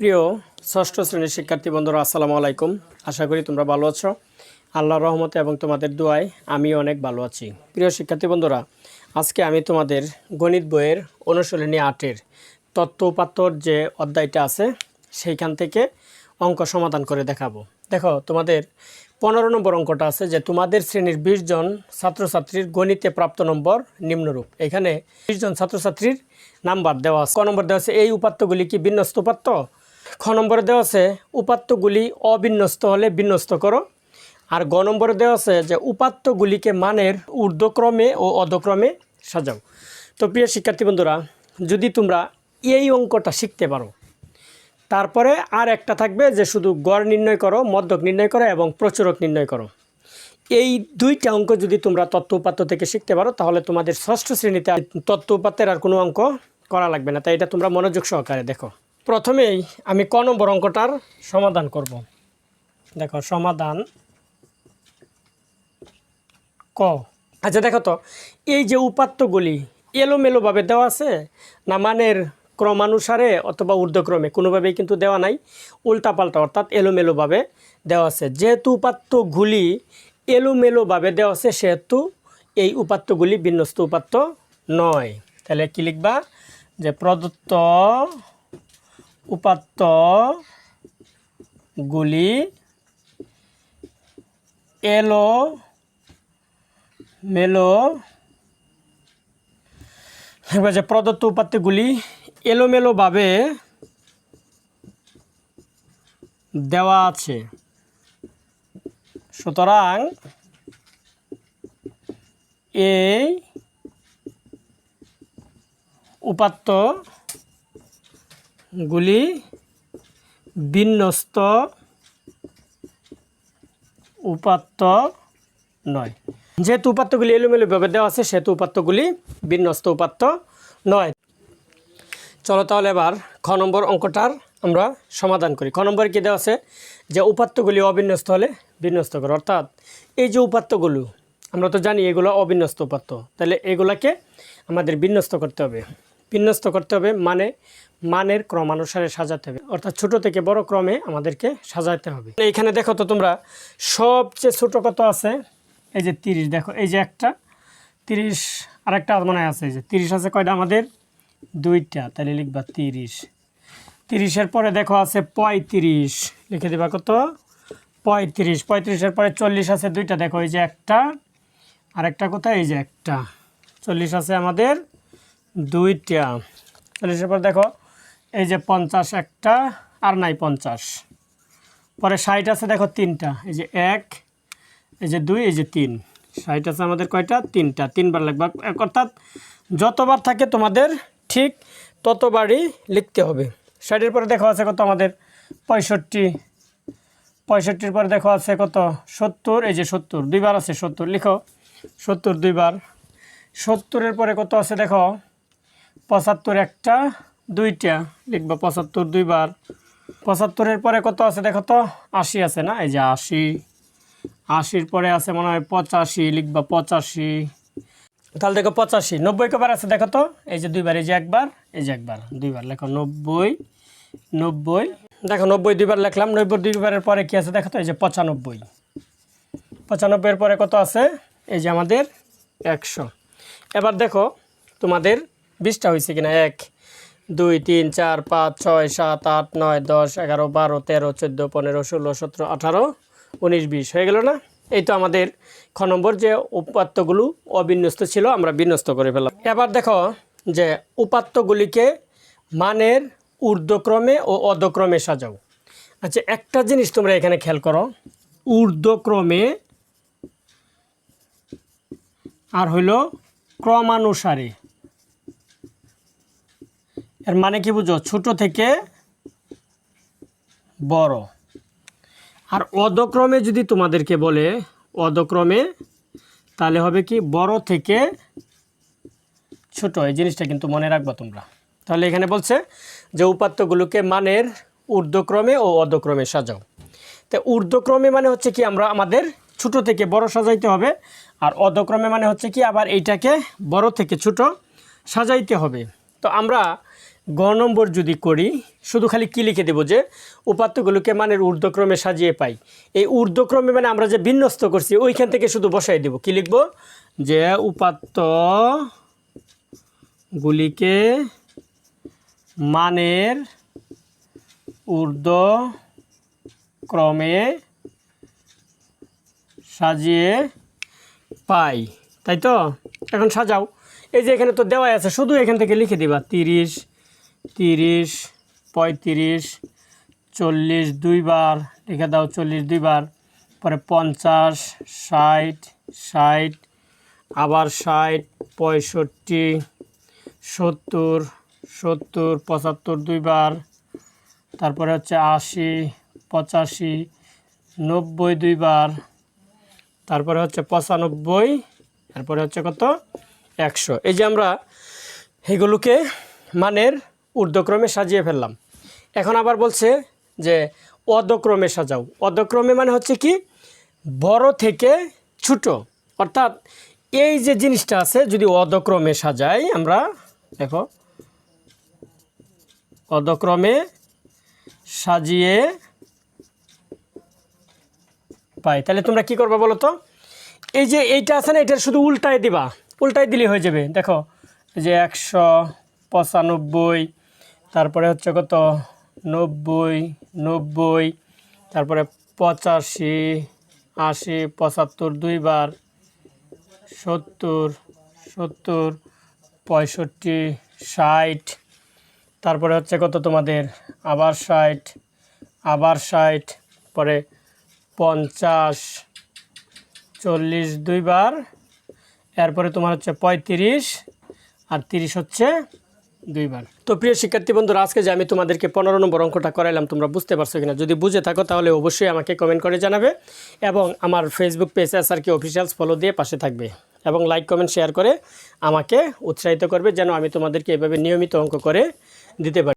প্রিয় ষষ্ঠ শ্রেণির শিক্ষার্থী বন্ধুরা, আসসালামু আলাইকুম। আশা করি তোমরা ভালো আছো। আল্লাহর রহমতে এবং তোমাদের দোয়ায় আমি অনেক ভালো আছি। প্রিয় শিক্ষার্থী বন্ধুরা, আজকে আমি তোমাদের গণিত বইয়ের অনুশীলনী আটের তত্ত্ব উপাত্তর যে অধ্যায়টা আছে, সেইখান থেকে অঙ্ক সমাধান করে দেখাবো। দেখো, তোমাদের পনেরো নম্বর অঙ্কটা আছে যে তোমাদের শ্রেণির বিশ জন ছাত্রছাত্রীর গণিতে প্রাপ্ত নম্বর নিম্নরূপ। এখানে বিশ জন ছাত্রছাত্রীর নাম্বার দেওয়া আছে। ক নম্বর দেওয়া আছে, এই উপাত্তগুলি কি বিন্যস্ত উপাত্ত? খ নম্বরে দেওয়া আছে, উপাত্তগুলি অবিন্যস্ত হলে বিন্যস্ত করো। আর গ নম্বরে দেওয়া আছে যে, উপাত্তগুলিকে মানের ঊর্ধ্বক্রমে ও অধক্রমে সাজাও। তো প্রিয় শিক্ষার্থী বন্ধুরা, যদি তোমরা এই অঙ্কটা শিখতে পারো, তারপরে আর একটা থাকবে যে, শুধু গড় নির্ণয় করো, মধ্যক নির্ণয় করো এবং প্রচুরক নির্ণয় করো। এই দুইটা অঙ্ক যদি তোমরা তত্ত্ব উপাত্ত থেকে শিখতে পারো, তাহলে তোমাদের ষষ্ঠ শ্রেণীতে তত্ত্ব উপাত্তের আর কোনো অঙ্ক করা লাগবে না। তাই এটা তোমরা মনোযোগ সহকারে দেখো। প্রথমেই আমি ক নম্বর অঙ্কটার সমাধান করব। দেখো, সমাধান ক। আচ্ছা দেখো তো, এই যে উপাত্তগুলি এলোমেলোভাবে দেওয়া আছে, না মানের ক্রমানুসারে অথবা ঊর্ধ্বক্রমে, কোনোভাবেই কিন্তু দেওয়া নাই, উল্টাপাল্টা অর্থাৎ এলোমেলোভাবে দেওয়া আছে। যেহেতু উপাত্তগুলি এলোমেলোভাবে দেওয়া আছে, সেহেতু এই উপাত্তগুলি বিন্যস্ত উপাত্ত নয়। তাহলে কি লিখবা? যে প্রদত্ত উপাত্তগুলি এলো মেলো। যে প্রদত্ত উপাত্তগুলি এলোমেলোভাবে দেওয়া আছে। সুতরাং এই উপাত্তগুলি বিন্যস্ত উপাত্ত নয়। যেহেতু উপাত্তগুলি এলোমেলোভাবে দেওয়া আছে, সেহেতু উপাত্তগুলি বিন্যস্ত উপাত্ত নয়। চলো তাহলে এবার খ নম্বর অঙ্কটার আমরা সমাধান করি। খ নম্বরে কী দেওয়া আছে? যে উপাত্তগুলি অবিন্যস্ত হলে বিন্যস্ত করে। অর্থাৎ এই যে উপাত্তগুলো, আমরা তো জানি এগুলো অবিন্যস্ত উপাত্ত। তাহলে এগুলাকে আমাদের বিন্যস্ত করতে হবে। বিন্যস্ত করতে হবে মানে মানের ক্রমানুসারে সাজাতে হবে। অর্থাৎ ছোট থেকে বড় ক্রমে আমাদেরকে সাজাতে হবে। এইখানে দেখো তো তোমরা, সবচেয়ে ছোট কত আছে? এই যে তিরিশ, দেখো, এই যে একটা, তিরিশ, আরেকটা মনে আছে, এই যে তিরিশ আছে কয়টা আমাদের? দুইটা, তাহলে লিখবা তিরিশ। তিরিশের পরে দেখো আছে পঁয়ত্রিশ, লিখে দিবা কত? পঁয়ত্রিশ, পঁয়ত্রিশের পরে চল্লিশ আছে দুইটা, দেখো, এই যে একটা, আরেকটা কোথায়? এই যে একটা, চল্লিশ আছে আমাদের দুইটা। চল্লিশের পর দেখো, এই যে পঞ্চাশ একটা, আর নাই পঞ্চাশ। পরে ষাট আছে, দেখো তিনটা। এই যে এক, এই যে দুই, এই যে তিন। ষাট আছে আমাদের কয়টা? তিনটা। তিনবার এক অর্থাৎ যতবার থাকে তোমাদের ঠিক ততবারই লিখতে হবে। ষাটের পরে দেখো আছে কত আমাদের? পঁয়ষট্টি। পঁয়ষট্টির পরে দেখো আছে কত? সত্তর। এই যে সত্তর। দুইবার আছে সত্তর। লিখো। সত্তর দুইবার। সত্তরের পরে কত আছে দেখো? পঁচাত্তর একটা, দুইটা লিখবা, পঁচাত্তর দুইবার। পঁচাত্তরের পরে কত আছে দেখো তো? আশি আছে না? এই যে আশি। আশির পরে আছে মনে হয় পঁচাশি, লিখবা পঁচাশি। তাহলে দেখো পঁচাশি। নব্বই কবার আছে দেখো তো? এই যে দুইবার, এই যে একবার, এই যে একবার, দুইবার লেখো নব্বই নব্বই। দেখো নব্বই দুইবার লিখলাম, নব্বই দুইবারের পরে কি আছে দেখো তো? এই যে পঁচানব্বই। পঁচানব্বইয়ের পরে কত আছে? এই যে আমাদের একশো। এবার দেখো তোমাদের বিশটা হয়েছে কিনা? এক, দুই, তিন, চার, পাঁচ, ছয়, সাত, আট, নয়, দশ, এগারো, বারো, তেরো, চোদ্দ, পনেরো, ষোলো, সতেরো, আঠারো, উনিশ, বিশ। হয়ে গেল না? এই তো আমাদের খ নম্বর যে উপাত্তগুলো অবিন্যস্ত ছিল, আমরা বিন্যস্ত করে ফেললাম। এবার দেখো যে উপাত্তগুলিকে মানের ঊর্ধ্বক্রমে ও অধক্রমে সাজাও। আচ্ছা একটা জিনিস তোমরা এখানে খেয়াল করো, ঊর্ধ্বক্রমে আর হইল ক্রমানুসারে। এর মানে কি বুঝো? ছোট থেকে বড়। আর অদক্রমে যদি তোমাদেরকে বলে অদক্রমে তাহলে হবে কি বড় থেকে ছোট। এই জিনিসটা কিন্তু মনে রাখবা তোমরা। তাহলে এখানে বলছে যে উপাত্তগুলোকে মানের ঊর্ধ্বক্রমে ও অধক্রমে সাজাও। তো ঊর্ধ্বক্রমে মানে হচ্ছে কি আমরা আমাদের ছোট থেকে বড় সাজাইতে হবে, আর অধক্রমে মানে হচ্ছে কি আবার এইটাকে বড় থেকে ছোট সাজাইতে হবে। তো আমরা গ নম্বর যদি করি, শুধু খালি কি লিখে দেবো যে, উপাত্তগুলোকে মানের ঊর্ধ্বক্রমে সাজিয়ে পাই। এই ঊর্ধ্বক্রমে মানে আমরা যে বিন্যস্ত করছি, ওইখান থেকে শুধু বসাই দেব। কি লিখব? যে উপাত্ত গুলিকে মানের ঊর্ধ্বক্রমে সাজিয়ে পাই। তাই তো? এখন সাজাও। এই যে এখানে তো দেওয়াই আছে, শুধু এখান থেকে লিখে দিবা। তিরিশ তিরিশ, পঁয়ত্রিশ, চল্লিশ দুইবার, লিখে দাও চল্লিশ দুইবার, পরে পঞ্চাশ, ষাট ষাট, আবার ষাট, পঁয়ষট্টি, সত্তর সত্তর, পঁচাত্তর দুইবার, তারপরে হচ্ছে আশি, পঁচাশি, নব্বই দুইবার, তারপরে হচ্ছে পঁচানব্বই, তারপরে হচ্ছে কত? একশো। এই যে আমরা এগুলোকে মানের ঊর্ধ্বক্রমে সাজিয়ে ফেললাম। এখন আবার বলছে যে অধক্রমে সাজাও। অধক্রমে মানে হচ্ছে কি? বড় থেকে ছোট। অর্থাৎ এই যে জিনিসটা আছে, যদি অধক্রমে সাজাই, আমরা দেখো, অধক্রমে সাজিয়ে পাই। তাহলে তোমরা কি করবে বলো তো? এই যে এইটা আছে না, এটার শুধু উল্টায় দিবা। উল্টায় দিলে হয়ে যাবে। দেখো যে একশো পঁচানব্বই তারপরে হচ্ছে কত? নব্বই নব্বই, তারপরে পঁচাশি, আশি, পঁচাত্তর দুইবার, সত্তর সত্তর, পঁয়ষট্টি, ষাট, তারপরে হচ্ছে কত তোমাদের? আবার ষাট আবার ষাট, পরে পঞ্চাশ, চল্লিশ দুইবার, এরপরে তোমার হচ্ছে পঁয়ত্রিশ, আর তিরিশ হচ্ছে দুইবার। তো প্রিয় শিক্ষার্থী বন্ধুরা, আজকে যে আমি তোমাদেরকে পনেরো নম্বর অঙ্কটা করাইলাম, তোমরা বুঝতে পারছ কিনা? যদি বুঝে থাকো, তাহলে অবশ্যই আমাকে কমেন্ট করে জানাবে এবং আমার ফেসবুক পেজ এস আর কি অফিসিয়ালস ফলো দিয়ে পাশে থাকবে এবং লাইক কমেন্ট শেয়ার করে আমাকে উৎসাহিত করবে যেন আমি তোমাদেরকে এভাবে নিয়মিত অঙ্ক করে দিতে পারি।